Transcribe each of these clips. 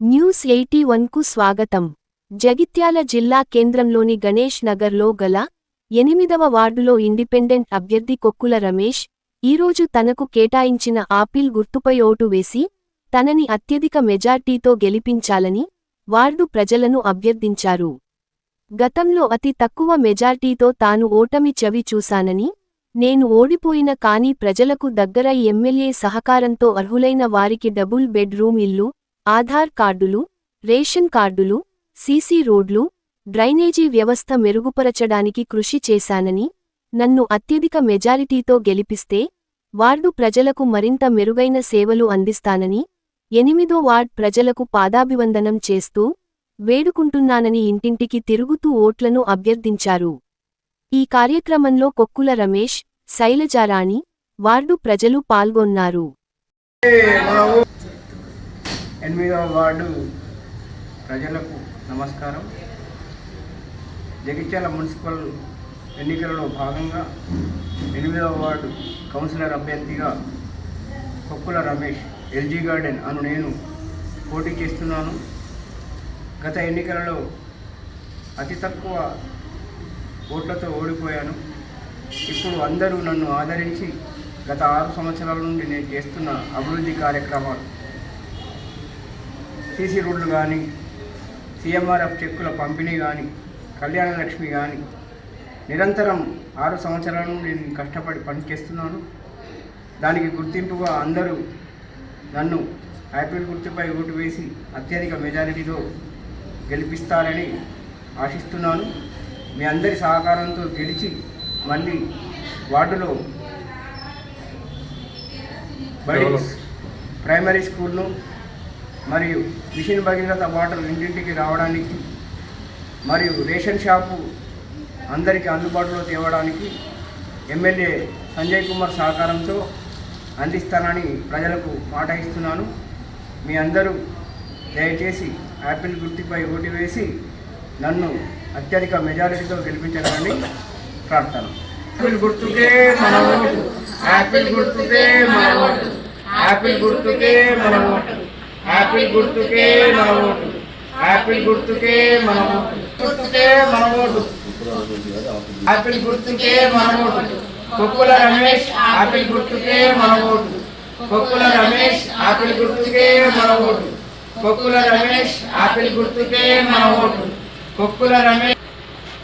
News eighty వన్కు స్వాగతం. జగిత్యాల జిల్లా కేంద్రంలోని గణేష్ నగర్లో గల ఎనిమిదవ వార్డులో ఇండిపెండెంట్ అభ్యర్థి కొక్కుల రమేష్ ఈరోజు తనకు కేటాయించిన ఆపిల్ గుర్తుపై ఓటు వేసి తనని అత్యధిక మెజార్టీతో గెలిపించాలని వార్డు ప్రజలను అభ్యర్థించారు. గతంలో అతి తక్కువ మెజార్టీతో తాను ఓటమి చవి చూశానని నేను ఓడిపోయిన కానీ ప్రజలకు దగ్గరై ఎమ్మెల్యే సహకారంతో అర్హులైన వారికి డబుల్ బెడ్ రూమ్ ఇల్లు ఆధార్ కార్డులు రేషన్ కార్డులు సీసీ రోడ్లు డ్రైనేజీ వ్యవస్థ మెరుగుపరచడానికి కృషి చేశానని నన్ను అత్యధిక మెజారిటీతో గెలిపిస్తే వార్డు ప్రజలకు మరింత మెరుగైన సేవలు అందిస్తానని ఎనిమిదో వార్డ్ ప్రజలకు పాదాభివందనం చేస్తూ వేడుకుంటున్నానని ఇంటింటికి తిరుగుతూ ఓట్లను అభ్యర్థించారు. ఈ కార్యక్రమంలో కొక్కుల రమేష్ శైలజారాణి వార్డు ప్రజలు పాల్గొన్నారు. ఎనిమిదవ వార్డు ప్రజలకు నమస్కారం. జగిత్యాల మున్సిపల్ ఎన్నికలలో భాగంగా ఎనిమిదవ వార్డు కౌన్సిలర్ అభ్యర్థిగా కొక్కుల రమేష్ ఎల్జీ గార్డెన్ అను నేను పోటీ చేస్తున్నాను. గత ఎన్నికలలో అతి తక్కువ ఓట్లతో ఓడిపోయాను. ఇప్పుడు అందరూ నన్ను ఆదరించి గత ఆరు సంవత్సరాల నుండి నేను చేస్తున్న అభివృద్ధి కార్యక్రమాలు సీసీ రోడ్లు కానీ సీఎంఆర్ఎఫ్ చెక్కుల పంపిణీ కానీ కళ్యాణ లక్ష్మి కానీ నిరంతరం ఆరు సంవత్సరాల నేను కష్టపడి పనిచేస్తున్నాను. దానికి గుర్తింపుగా అందరూ నన్ను యాపిల్ గుర్తుపై ఓటు వేసి అత్యధిక మెజారిటీతో గెలిపిస్తారని ఆశిస్తున్నాను. మీ అందరి సహకారంతో గెలిచి మళ్ళీ వార్డులో బడి ప్రైమరీ స్కూల్ను మరియు మిషన్ భగీరథ వాటర్ ఇంటింటికి రావడానికి మరియు రేషన్ షాపు అందరికీ అందుబాటులో తేవడానికి ఎమ్మెల్యే సంజయ్ కుమార్ సహకారంతో అందిస్తానని ప్రజలకు మాట ఇస్తున్నాను మీ అందరూ దయచేసి యాపిల్ గుర్తుపై ఓటు వేసి నన్ను అత్యధిక మెజారిటీతో గెలిపించడానికి ప్రార్థన. యాపిల్ గుర్తుకే మన ఓటు. యాపిల్ గుర్తుకే మన ఓటు. యాపిల్ గుర్తుకే మన ఓటు. యాపిల్ గుర్తుకే మన ఓటు యాపిల్ గుర్తుకే మన ఓటు గుర్తుకే మన ఓటు యాపిల్ గుర్తుకే మన ఓటు కొక్కుల రమేష్ యాపిల్ గుర్తుకే మన ఓటు కొక్కుల రమేష్ యాపిల్ గుర్తుకే మన ఓటు కొక్కుల రమేష్ యాపిల్ గుర్తుకే మన ఓటు కొక్కుల రమేష్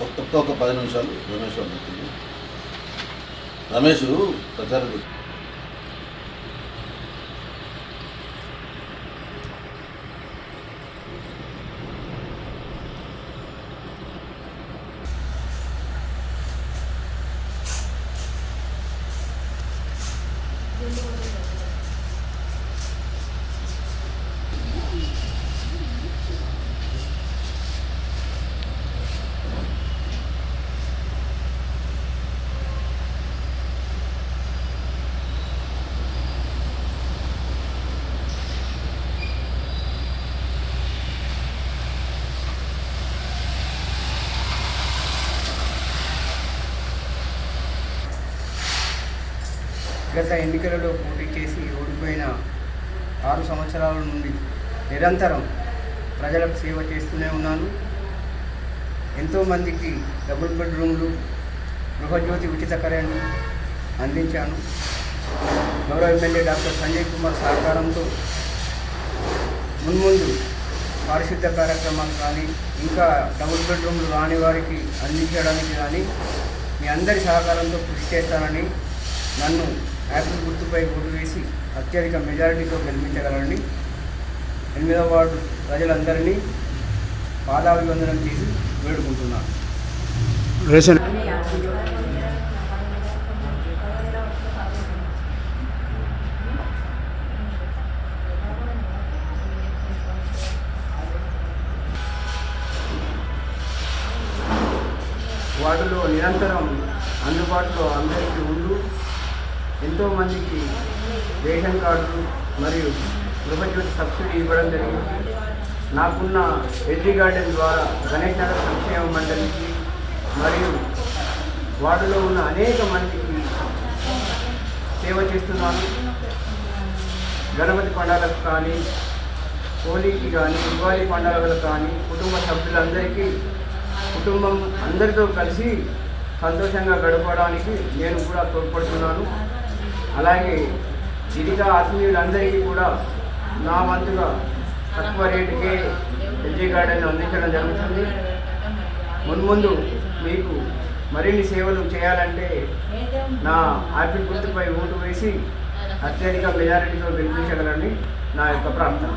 ఒక్క ఒక పది నిమిషాలు రమేష్ రమేష్ ప్రచారం గత ఎన్నికలలో పోటీ చేసి ఓడిపోయిన ఆరు సంవత్సరాల నుండి నిరంతరం ప్రజలకు సేవ చేస్తూనే ఉన్నాను. ఎంతోమందికి డబుల్ బెడ్రూమ్లు గృహజ్యోతి ఉచిత కరెంటు అందించాను. గౌరవ ఎమ్మెల్యే డాక్టర్ సంజయ్ కుమార్ సహకారంతో మున్ముందు పారిశుద్ధ కార్యక్రమాలు కానీ ఇంకా డబుల్ బెడ్రూమ్లు రాని వారికి అందించడానికి కానీ మీ అందరి సహకారంతో కృషి చేస్తానని నన్ను యాపిల్ గుర్తుపై ఓటు వేసి అత్యధిక మెజారిటీతో గెలిపించగలరని ఎనిమిదవ వార్డు ప్రజలందరినీ పాదాభివందనం చేసి వేడుకుంటున్నాను. రేషన్ వార్డులో నిరంతరం అందుబాటులో అందరికీ ఉండు. ఎంతోమందికి రేషన్ కార్డులు మరియు గృహజ్యోతి సబ్సిడీ ఇవ్వడం జరిగింది. నాకున్న ఎడ్రి గార్డెన్ ద్వారా గణేష్ నగర్ సంక్షేమ మండలికి మరియు వాటిలో ఉన్న అనేక మందికి సేవ చేస్తున్నాను. గణపతి పండుగలకు కానీ హోలీకి కానీ దివాళీ పండుగలకు కానీ కుటుంబ సభ్యులందరికీ కుటుంబం అందరితో కలిసి సంతోషంగా గడపడానికి నేను కూడా తోడ్పడుతున్నాను. అలాగే మిగతా ఆత్మీయులందరికీ కూడా నా వంతుగా తక్కువ రేటుకే ఎల్జీ గార్డెన్ అందించడం జరుగుతుంది. మున్ముందు మీకు మరిన్ని సేవలు చేయాలంటే నా ఆపిల్ గుర్తుపై ఓటు వేసి అత్యధిక మెజారిటీతో గెలిపించగలని నా యొక్క ప్రార్థన.